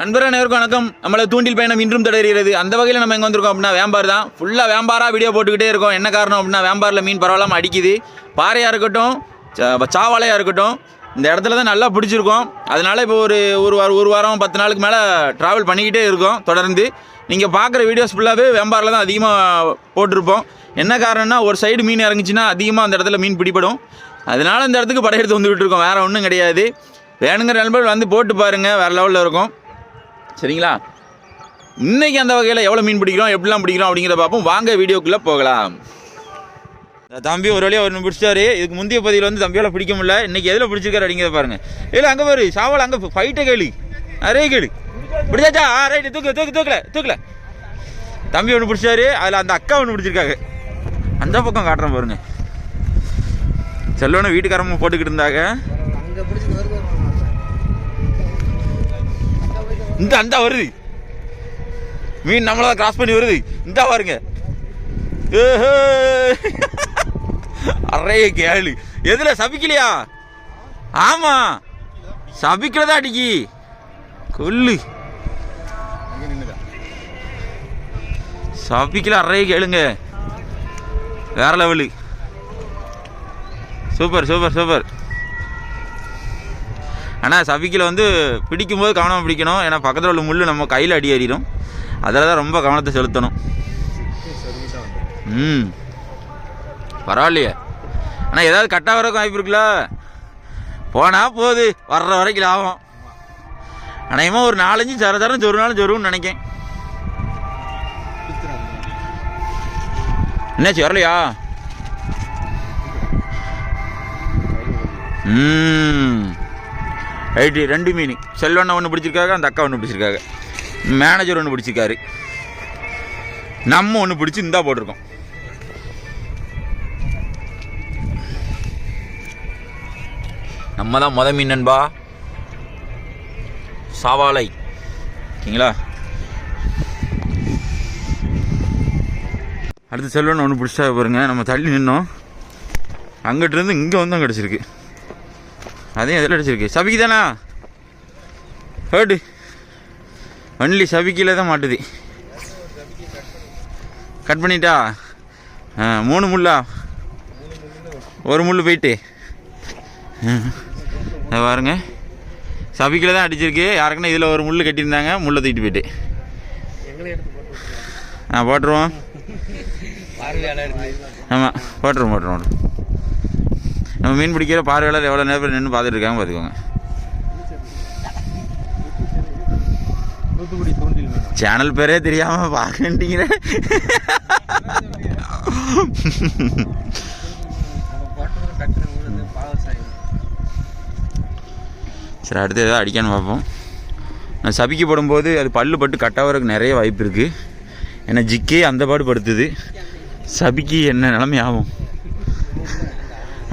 நண்பரே அனைவருக்கும் வணக்கம். நம்மளை தூண்டில் பயணம் இன்றும் தொடர்கிறது. அந்த வகையில் நம்ம எங்கே வந்திருக்கோம் அப்படின்னா வேம்பார் தான். ஃபுல்லாக வேம்பாராக வீடியோ போட்டுக்கிட்டே இருக்கோம். என்ன காரணம் அப்படின்னா வேம்பாரில் மீன் பரவாயில்லாமல் அடிக்குது. பாறையாக இருக்கட்டும் சாவாலையாக இருக்கட்டும் இந்த இடத்துல தான் நல்லா பிடிச்சிருக்கோம். அதனால இப்போ ஒரு ஒரு வாரம் ஒரு வாரம் பத்து நாளுக்கு மேலே ட்ராவல் பண்ணிக்கிட்டே இருக்கோம் தொடர்ந்து. நீங்கள் பார்க்குற வீடியோஸ் ஃபுல்லாகவே வேம்பாரில் தான் அதிகமாக போட்டிருப்போம். என்ன காரணம்னா ஒரு சைடு மீன் இறங்குச்சுன்னா அதிகமாக அந்த இடத்துல மீன் பிடிபடும். அதனால் அந்த இடத்துக்கு படையெடுத்து வந்துக்கிட்டு இருக்கோம். வேறு ஒன்றும் கிடையாது. வேணுங்கிற நண்பர்கள் வந்து போட்டு பாருங்கள் வேறு லெவலில் இருக்கும். சரிங்களா? இன்னைக்கு அந்த வகையில் எவ்வளோ மீன் பிடிக்கிறோம் எப்படிலாம் பிடிக்கிறோம் அப்படிங்கிறத பார்ப்போம். வாங்க வீடியோக்குள்ளே போகலாம். தம்பி ஒரு வழியாக ஒன்று பிடிச்சாரு இதுக்கு முந்தைய பதிவில் வந்து தம்பியால் பிடிக்க முடியல. இன்னைக்கு எதில் பிடிச்சிருக்காரு அப்படிங்கிறத பாருங்க. இல்லை அங்கே பாரு சாவல் அங்கே ஃபைட்டை கேளு. நிறைய கேளு. பிடிச்சாச்சா? ஆ ரைட்டு தூக்கு தூக்கு தூக்கல தூக்கல. தம்பி ஒன்று பிடிச்சாரு அதில் அந்த அக்கா ஒன்று பிடிச்சிருக்காங்க. அந்த பக்கம் காட்டுறேன் பாருங்க. செல்லோன்னு வீட்டுக்காரம்மா போட்டுக்கிட்டு இருந்தாங்க. இந்த அந்த வருது. மீன் நம்மள கிராஸ் பண்ணி வருது. இந்த பாருங்க. அறைய கேளு. எதுல சபிக்கலையா? ஆமா. சபிக்கிறதா அடிக்கி. கொல்லு. சபிக்கல அறைய கேளுங்க. வேற லெவலு சூப்பர் சூப்பர் சூப்பர். ஆனால் சபிக்கில் வந்து பிடிக்கும்போது கவனம் பிடிக்கணும். ஏன்னா பக்கத்தில் உள்ள முள் நம்ம கையில் அடி ஏறிடும். அதில் தான் ரொம்ப கவனத்தை செலுத்தணும். ம். பரவாயில்லையே. ஆனால் ஏதாவது கட்டாக வரக்கும் வாய்ப்பு இருக்குல்ல? போனால் போகுது. வர்ற வரைக்கும் லாபம். அநேகமாக ஒரு நாலஞ்சு சர தரம் சொரு நாளும் சொருன்னு நினைக்கேன். என்னாச்சு வரலையா? ம். ஐடி ரெண்டு மீன். செல்வண்ணா ஒன்று பிடிச்சிருக்காங்க அந்த அக்கா ஒன்று பிடிச்சிருக்காங்க மேனேஜர் ஒன்று பிடிச்சிருக்காரு. நம்ம ஒன்று பிடிச்சி இந்தா போட்டிருக்கோம். நம்ம தான் மொத மீன் நண்பா. சாவாலை. ஓகேங்களா? அடுத்து செல்வன் ஒன்று பிடிச்சா பாருங்க நம்ம தள்ளி நின்னோம். அங்கிட்டிருந்து இங்கே வந்து தான் கிடச்சிருக்கு. அதையும் எதில் அடிச்சிருக்கு? சபிக்கு தானா ஹேர்டு வண்டி சபிக்கில தான் மாட்டுது. கட் பண்ணிட்டா? ஆ மூணு முள்ளா? ஒரு முள் போயிட்டு. இதை பாருங்க. சபிக்கில தான் அடிச்சிருக்கு. யாருக்குன்னா இதில் ஒரு முள் கட்டியிருந்தாங்க. முள்ளை தூக்கிட்டு போயிட்டு. ஆ போட்டுருவோம். ஆமாம் போட்டுருவோம் போட்டுருவோம் போட்டுருவோம். நம்ம மீன் பிடிக்கிற பார்வையாளர் எவ்வளோ நேரம் நின்று பார்த்துட்டு இருக்காங்க பார்த்துக்கோங்க. சேனல் பேரே தெரியாம பார்க்கன்றீங்கிற நம்ம போட்டது டக்குனு விழுந்து பாவம் சாயும் சரி அடுத்து ஏதாவது அடிக்கான்னு பார்ப்போம். நான் சபிக்கு போடும்போது அது பல்லு பட்டு கட்டாவதுக்கு நிறைய வாய்ப்பு இருக்குது ஏன்னா ஜிக்கே அந்த பாடு படுத்துது. சபிக்கு என்ன நிலைமை ஆகும்?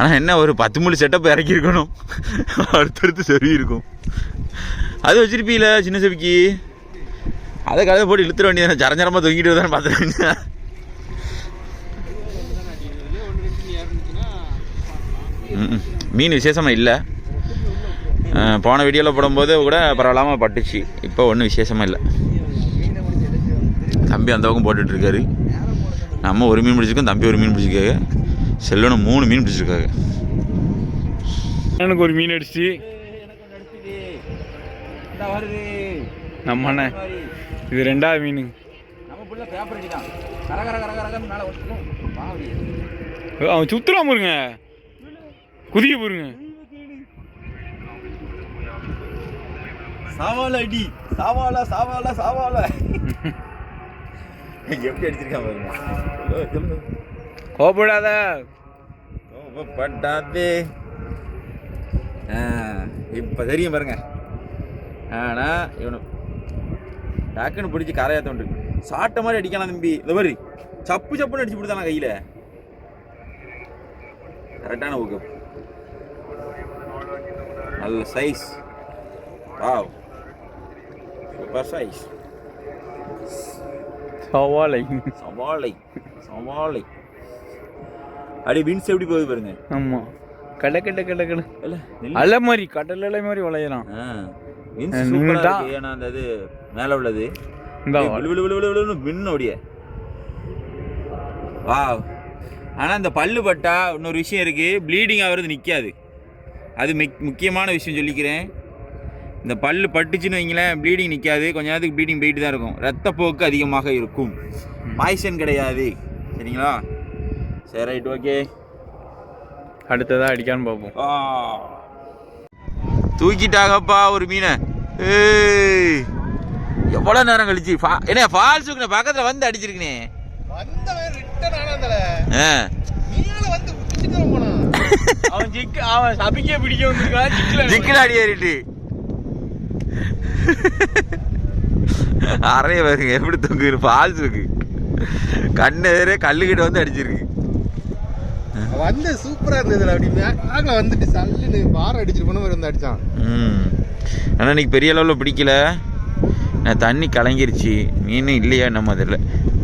ஆனால் என்ன ஒரு பத்து மூணு செட்டப் இறக்கியிருக்கணும். அடுத்தடுத்து சரி இருக்கும் அது வச்சுருப்பீல சின்ன சபிக்கு அதை கதை போட்டு இழுத்துற வேண்டியது ஜரஞ்சரமாக தொங்கிட்டு தான் பார்த்துருக்கேன் மீன் விசேஷமாக இல்லை. போன வீடியோவில் போடும்போது கூட பரவாயில்லாமல் பட்டுச்சு. இப்போ ஒன்றும் விசேஷமாக இல்லை. தம்பி அந்த பக்கம் போட்டுட்ருக்காரு நம்ம ஒரு மீன் பிடிச்சிருக்கோம் தம்பி ஒரு மீன் பிடிச்சிருக்காங்க செல்வனும் மூணு மீன் பிடிச்சிருக்காங்க. எனக்கு ஒரு மீன் அடிச்சு. நம்ம அண்ணன் இது ரெண்டாவது மீன். அவன் சுத்துறான் பாருங்க. குதிக்க பாருங்க சாவால அடி. சாவால சாவால சாவால. எப்படி அடிச்சிருக்கான் பாருங்க. கோபப்படாத. கோபப்படாதே இப்போ தெரியும் பாருங்க. ஆனா இவனு. டக்குன்னு பிடிச்சி கரையாத்த வந்துருக்கு சாட்ட மாதிரி அடிக்கலாம் தம்பி. இந்த மாதிரி. சப்பு சப்புன்னு அடிச்சு விடுதானா கையில? கரெக்டான ஊக்கு நல்ல சைஸ் வாவ் சூப்பர் சைஸ் சவாலை. சவாலை. சவாலை. அடி வின்ஸ் எப்படி போகுது பாருங்க. ஆமா. கடை கடை கடை கடை. அலை மாதிரி கடல் அலை மாதிரி வளையலாம் ஏன்னா அந்த இது மேல உள்ளது. இந்த அப்படியே விழு விழு விழு அப்படியே வா ஆனால் இந்த பல்லு பட்டா இன்னொரு விஷயம் இருக்குது ப்ளீடிங் ஆகிறது நிற்காது அது மிக் முக்கியமான விஷயம் சொல்லிக்கிறேன். இந்த பல்லு பட்டுச்சுன்னு வைங்களேன் ப்ளீடிங் நிற்காது கொஞ்ச நேரத்துக்கு ப்ளீடிங் போயிட்டு தான் இருக்கும். ரத்தப்போக்கு அதிகமாக இருக்கும். பாய்சன் கிடையாது. சரிங்களா? சரி ரைட் ஓகே அடுத்ததா அடிக்கான்னு பார்ப்போம் தூக்கிட்டாங்கப்பா ஒரு மீனை ஏய் எவ்வளோ நேரம் கழிச்சு ஃபா என்ன ஃபால்ஸுக்கு பக்கத்தில் வந்து அடிச்சிருக்கனே அவன் ஜிக்கு அவன் சபிக்க பிடிக்க வந்திருக்கான் ஜிக்கில் அடி ஏறிட்டு அறைய வருங்க எப்படி தொங்குது ஃபால்ஸுக்கு கண்ணு எதிரே கல்லுக்கிட்ட வந்து அடிச்சிருக்கு வந்து சூப்பரா இருந்ததுல அப்படி மேல வந்துட்டு சல்லுன்னு பாரம் அடிச்சிட்டு போன மாதிரி வந்து அடிச்சான் ம். ஆனால் இன்னைக்கு பெரிய அளவில் பிடிக்கல. நான் தண்ணி கலங்கிருச்சு. மீன் இல்லையா நம்ம அதில்.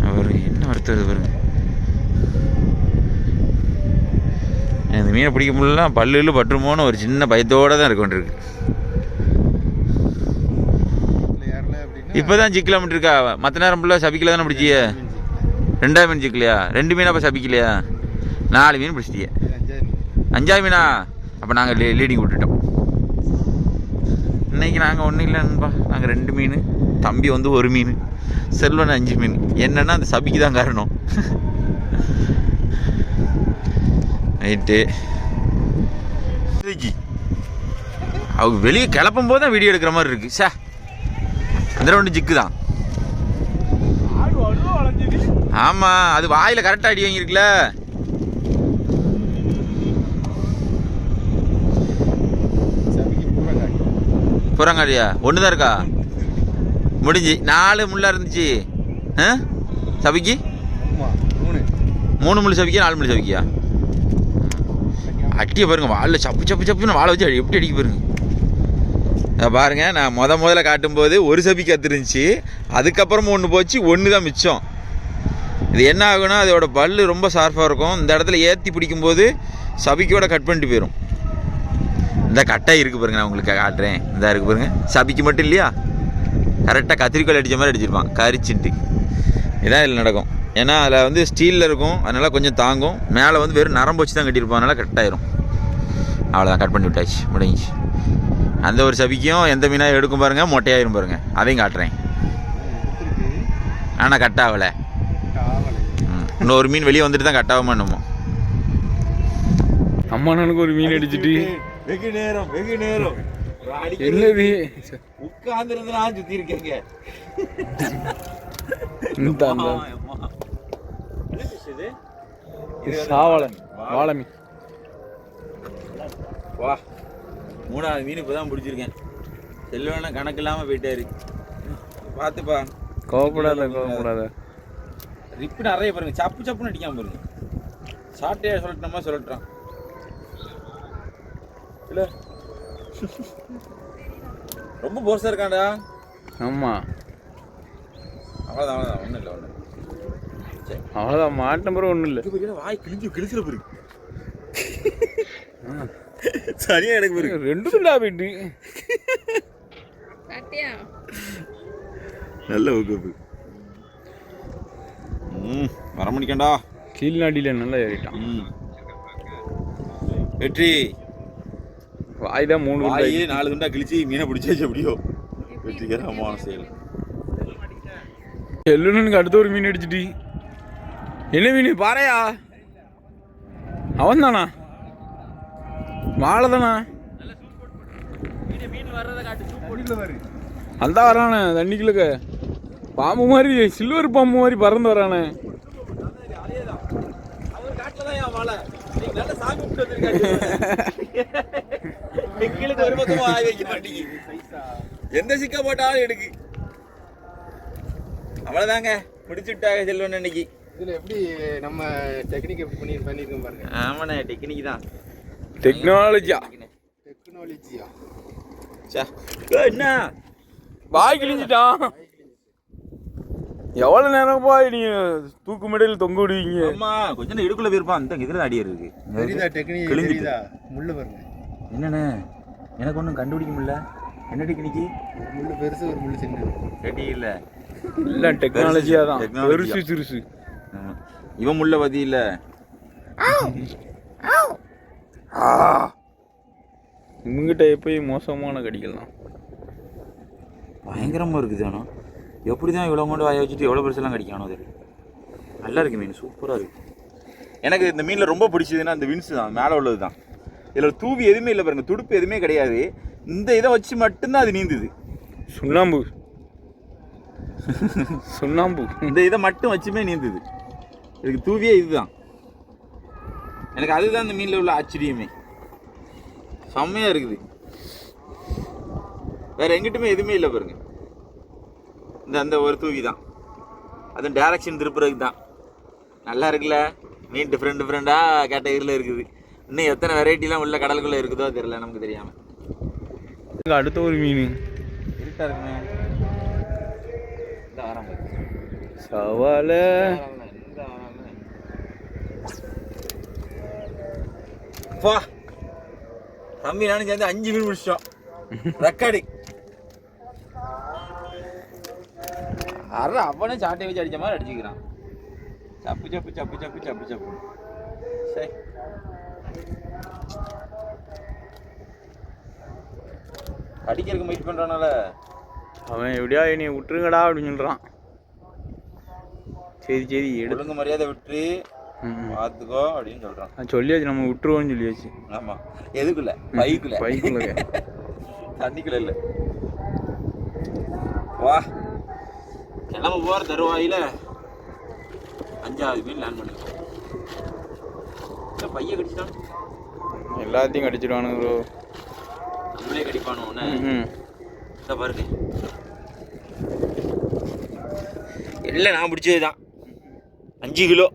அவர் என்ன வருத்தது பாருங்க. இந்த மீனை பிடிக்க முடியல பல்லுல பட்டுருமோன்னு ஒரு சின்ன பயத்தோடு தான் இருக்க அப்படின்னா இப்போ தான் சிக்கலாமட்டு இருக்கா மற்ற நேரம் ஃபுல்லாக சபிக்கல தானே பிடிச்சிய ரெண்டாவது மீன் சிக்கலையா? ரெண்டு மீனா அப்போ சபிக்கலையா? நாலு மீன் பிடிச்சிட்டிய. அஞ்சாவது மீனா? அப்போ நாங்கள் லீ லீடிங் விட்டுட்டோம். இன்னைக்கு நாங்கள் ஒன்றும் இல்லை நண்பா. நாங்கள் ரெண்டு மீன் தம்பி வந்து ஒரு மீன் செல்வன் அஞ்சு மீன். என்னன்னா அந்த சபிக்கு தான் காரணம். ரைட்டு அவங்க வெளியே கிளப்பும் போது தான் வீடியோ எடுக்கிற மாதிரி இருக்கு. சே அந்த ரெண்டு ஜிக்கு தான். ஆமா அது வாயில கரெக்டா அடி வாங்கியிருக்குல சபிக்கு பூரா புறங்காடியா ஒன்று தான் இருக்கா? முடிஞ்சு. நாலு முள்ளாக இருந்துச்சு. ஆ? சபிக்கு? மூணு மூணு முள்ளு சபிக்கா நாலு முள்ளு சபிக்கியா அட்டியை பாருங்க வாழில் சப்பு சப்பு சப்புன்னு வாழை வச்சு அடி- எப்படி அடிக்க பாருங்க இதை பாருங்க நான் முத முதல்ல காட்டும்போது ஒரு சபி கத்துருந்துச்சு. அதுக்கப்புறமா ஒன்று போச்சு ஒன்று தான் மிச்சம். இது என்ன ஆகுனா அதோட பல்லு ரொம்ப ஷார்ப்பாக இருக்கும். இந்த இடத்துல ஏற்றி பிடிக்கும்போது சபிக்கோட கட் பண்ணிட்டு போயிடும் இந்த கட்டை இருக்குது பாருங்க நான் உங்களுக்கு காட்டுறேன். இந்த இருக்குது பாருங்க. சபிக்கு மட்டும் இல்லையா? கரெக்டாக கத்திரிக்கோல் அடித்த மாதிரி அடிச்சிருப்பான். கரிச்சுட்டு இதான் இதில் நடக்கும். ஏன்னா அதில் வந்து ஸ்டீலில் இருக்கும். அதனால் கொஞ்சம் தாங்கும். மேலே வந்து வெறும் நரம்பு வச்சு தான் கட்டியிருப்பான். அதனால் கட்டாயிரும் அவ்வளோதான் கட் பண்ணி விட்டாச்சு முடிஞ்சிச்சு. அந்த ஒரு சபிக்கும் எந்த மீனாக எடுக்கும் பாருங்கள் மொட்டையாயிரும் பாருங்கள் அதையும் காட்டுறேன். ஆனால் கட் ஆகலை. இன்னொரு மீன் வெளியே வந்துட்டு தான் கட் ஆகாமல் என்னமோ. அம்மா நானுக்கு ஒரு மீன் அடிச்சிட்டு. வெகு நேரம் வெகு நேரம். என்னது உட்கார்ந்து இருந்து நான் சுத்தி இருக்கேங்க. இந்த அந்த சாவலை வாழை மீன் வா. மூணாவது மீன் இப்போ தான் பிடிச்சிருக்கேன். செல்வன கணக்கு இல்லாமல் போயிட்டாரு. பார்த்துப்பா. கோவப்படாத கோவப்படாத. ரிப்பு நிறைய பாருங்க. சப்பு சப்புன்னு அடிக்காம பாருங்க. சாட்டையா சொல்லட்டோமா சொல்லட்டான் இல்ல. ரொம்ப போர்ஸா இருக்காண்டா ஆமா. அவ்வளோதான் அவ்வளோதான் ஒன்றும் இல்லை ஒன்றும் சரி. அவ்வளோதான் மாட்டம் பிறகு ஒன்றும் இல்லை. வாய் கிழிஞ்சு கிழிச்சிட பாரு சரியா எனக்கு பாரு ரெண்டு துண்டா போயிட்டு. நல்ல வகுப்பு ம் வர முடிக்கண்டா. கீழ்நாடியில் நல்லா ஏறிட்டான். ம். வெற்றி. வாய் தான் மூணு வாயி நாலு துண்டா கிழிச்சு மீனை பிடிச்சாச்சு எப்படியோ. வெற்றிகரமான செயல். எல்லுனுக்கு அடுத்த ஒரு மீன் அடிச்சிட்டு என்ன மீன்? பாறையா? அவன் தானா வாழை தானா அந்த வரானே தண்ணிக்குள்ளக்க. பாம்பு மாதிரி சில்வர் பாம்பு மாதிரி பறந்து வரானே. எந்த சிக்க போட்டாலும் எடுக்கு. அவ்வளவுதாங்க. முடிச்சு விட்டாங்க செல்வன் இன்னைக்கு இதுல எப்படி நம்ம டெக்னிக் எப்படி பண்ணி பண்ணியிருக்கோம் பாருங்க. ஆமாண்ணே டெக்னிக் தான். டெக்னாலஜியா டெக்னாலஜியா சே என்ன? வாய் கிழிஞ்சிட்டான் எவ்வளோ நேரம் போய் நீ தூக்கு மேடையில் தொங்க விடுவீங்க? அம்மா கொஞ்ச நேரம் இடுக்குள்ள போயிருப்பான். அந்த இதுல அடி இருக்கு தெரியுதா டெக்னிக் கிழிஞ்சிட்டு. தெரியுதா? முள்ளு பாருங்க. என்னண்ணே? எனக்கு ஒன்றும் கண்டுபிடிக்க முடியல. என்னடி கிணிக்கு முள்ளு பெருசு ஒரு முள்ளு சின்ன. ரெடி இல்லை. எல்லாம் டெக்னாலஜியா தான். பெருசு சிறுசு. இவன் முள்ள பதி இல்லை. இவங்கிட்ட எப்பயும் மோசமான கடிக்கலாம் பயங்கரமாக இருக்குது ஆனால் எப்படி தான் இவ்வளோ மட்டும் வாய வச்சுட்டு எவ்வளோ பெருசெல்லாம் கடிக்கணும் அது நல்லா இருக்கு மீன் சூப்பராக இருக்கு. எனக்கு இந்த மீனில் ரொம்ப பிடிச்சதுன்னா இந்த வின்ஸ் தான் மேலே உள்ளது தான் இதில் தூவி எதுவுமே இல்லை பாருங்க துடுப்பு எதுவுமே கிடையாது. இந்த இதை வச்சு மட்டும்தான் அது நீந்துது. சுண்ணாம்பு. சுண்ணாம்பு. இந்த இதை மட்டும் வச்சுமே நீந்துது. இதுக்கு தூவியே இதுதான். எனக்கு அதுதான் இந்த மீனில் உள்ள ஆச்சரியமே. செம்மையாக இருக்குது. வேற எங்கிட்டுமே எதுவுமே இல்லை பாருங்க. இந்த அந்த ஒரு தூவி தான். அதுவும் டைரக்ஷன் திருப்புறதுக்கு தான் நல்லா இருக்குல்ல? மீன் டிஃப்ரெண்ட் டிஃப்ரெண்ட்டாக கேட்டகரியில் இருக்குது. இன்னும் எத்தனை வெரைட்டிலாம் உள்ள கடலுக்குள்ளே இருக்குதோ தெரியல நமக்கு தெரியாமல் அடுத்த ஒரு மீன். இருட்டா ஆரம்பம் சவால. வா. தம்பி நானும் சேர்ந்து அஞ்சு மீன் முடிச்சிட்டோம். ரெக்கார்டு. அற அவனே சாட்டை வச்சு அடிச்ச மாதிரி அடிச்சுக்கிறான். சப்பு சப்பு சப்பு சப்பு சப்பு சப்பு. சரி. அடிக்கிறதுக்கு முயற்சி பண்றானால. அவன் எப்படியா என்னை விட்டுருங்கடா அப்படின்னு சொல்றான். சரி சரி எடு. ஒழுங்கு மரியாதை விட்டு. பார்த்துக்கோ அப்படின்னு சொல்றான். நான் சொல்லியாச்சு நம்ம விட்டுருவோம்னு சொல்லியாச்சு. ஆமா. எதுக்குள்ள? பைக்குள்ள. பைக்குள்ள. தண்ணிக்குள்ள இல்ல. வா. கிளம்ப போற தருவாயில. அஞ்சாவது மீன் லேண்ட் பண்ணிருக்கோம் இல்ல பைய கடிச்சிட்டான். எல்லாத்தையும் கடிச்சிடுவானுங்க ப்ரோ நம்மளே கடிப்பானோ ம் இந்த பாருங்க. எல்லாம் நான் பிடிச்சது தான். அஞ்சு கிலோ.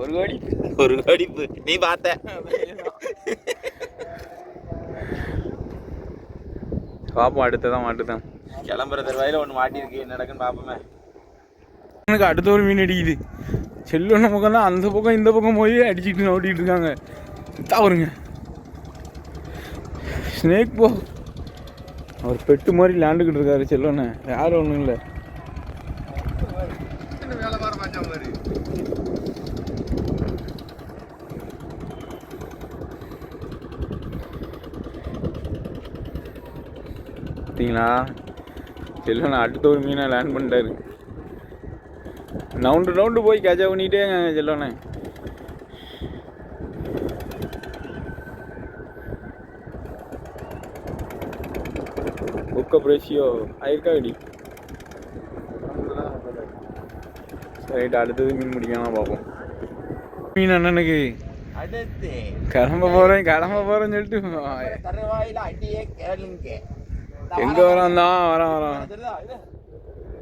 ஒரு கோடி. ஒரு கடிப்பு நீ பார்த்த. பாப்போம் அடுத்ததான் மாட்டுதான். கிளம்புற தருவாயில ஒன்று மாட்டிருக்கு என்ன நடக்குன்னு பார்ப்போமே எனக்கு அடுத்த ஒரு மீன் அடிக்குது. செல்லுன பக்கம் தான் அந்த பக்கம் இந்த பக்கம் போய் அடிச்சுட்டு ஓட்டிட்டு இருக்காங்க. தவறுங்க ஸ்னேக் போ அவர் பெட்டு மாதிரி லேண்டுக்கிட்டு இருக்காரு செல்லோண்ணே யாரும் ஒன்றும் இல்லை. பார்த்தீங்களா செல்லோண்ணா அடுத்த ஒரு மீனை லேண்ட் பண்ணிட்டாரு. நவுண்டு ரவுண்டு போய் கேட்சா பண்ணிகிட்டே செல்லோண்ணே புக்கப் ரேஷியோ ஆயிருக்கா அடி ரைட் அடுத்தது மீன் முடிக்கலாம் பார்ப்போம். மீன் அண்ணனுக்கு கிளம்ப போகிறேன் கிளம்ப போகிறேன்னு சொல்லிட்டு எங்கே வரான் தான் வரான் வரான்.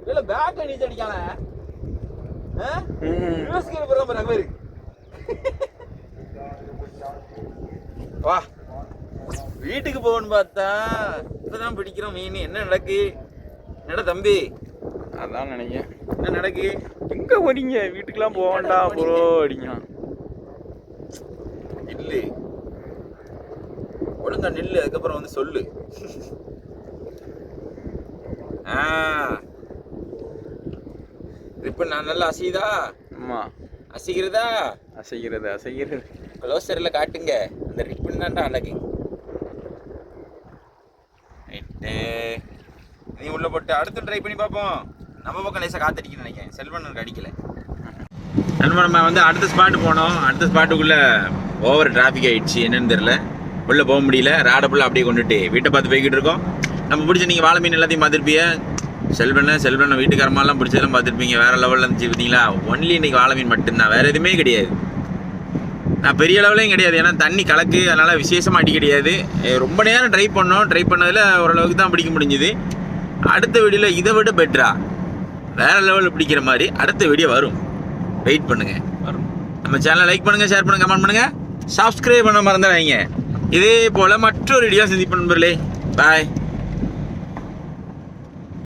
இல்ல பேக்ல நீச்சல் அடிக்கான வீட்டுக்கு போகணும்னு பார்த்தா இப்பதான் பிடிக்கிறோம் மீன். என்ன நடக்கு? என்னடா தம்பி? அதான் நினைக்கிறேன் என்ன நடக்கு? எங்க போறீங்க வீட்டுக்கெல்லாம் போக வேண்டாம். ப்ரோ அடிக்கலாம் நில்லு ஒழுங்கா நில்லு அதுக்கப்புறம் வந்து சொல்லு. ஆ. இப்போ நான் நல்லா அசையுதா? ஆமா. அசைக்கிறதா அசைக்கிறது அசைக்கிறது க்ளோசரில் காட்டுங்க. அந்த ரிப்பன் தான்டா அழகு. நீ உள்ள போட்டு அடுத்து ட்ரை பண்ணி பார்ப்போம். நம்ம பக்கம் லேசாக காத்தடிக்கணும்னு நினைக்கிறேன். செல்வனுக்கு அடிக்கல. நண்பன் நம்ம வந்து அடுத்த ஸ்பாட்டு போனோம். அடுத்த ஸ்பாட்டுக்குள்ளே ஓவர் டிராஃபிக் ஆகிடுச்சு என்னன்னு தெரியல. உள்ளே போக முடியல. ராடை ஃபுல்லாக அப்படியே கொண்டுட்டு வீட்டை பார்த்து போய்கிட்டு இருக்கோம். நம்ம பிடிச்ச நீங்கள் வாழை மீன் எல்லாத்தையும் பார்த்துருப்பீங்க. செல்வனை செல்வனை வீட்டுக்காரமாலாம் பிடிச்சதெல்லாம் பார்த்துருப்பீங்க. வேறு லெவலில் இருந்துச்சு பார்த்தீங்களா? ஒன்லி இன்னைக்கு வாழை மீன் மட்டும்தான். வேறு எதுவுமே கிடையாது. நான் பெரிய லெவலையும் கிடையாது. ஏன்னா தண்ணி கலக்கு அதனால் விசேஷமாக அடி கிடையாது. ரொம்ப நேரம் ட்ரை பண்ணோம். ட்ரை பண்ணதில் ஓரளவுக்கு தான் பிடிக்க முடிஞ்சுது. அடுத்த வீடியோவில் இதை விட பெட்டரா வேற லெவலில் பிடிக்கிற மாதிரி அடுத்த வீடியோ வரும். வெயிட் பண்ணுங்க. வரும். நம்ம சேனலை லைக் பண்ணுங்க ஷேர் பண்ணுங்க கமெண்ட் பண்ணுங்க. சப்ஸ்கிரைப் பண்ண மறந்துடாதீங்க. இதே போல மற்றொரு வீடியோ சந்திப்போம் நண்பர்களே. பாய்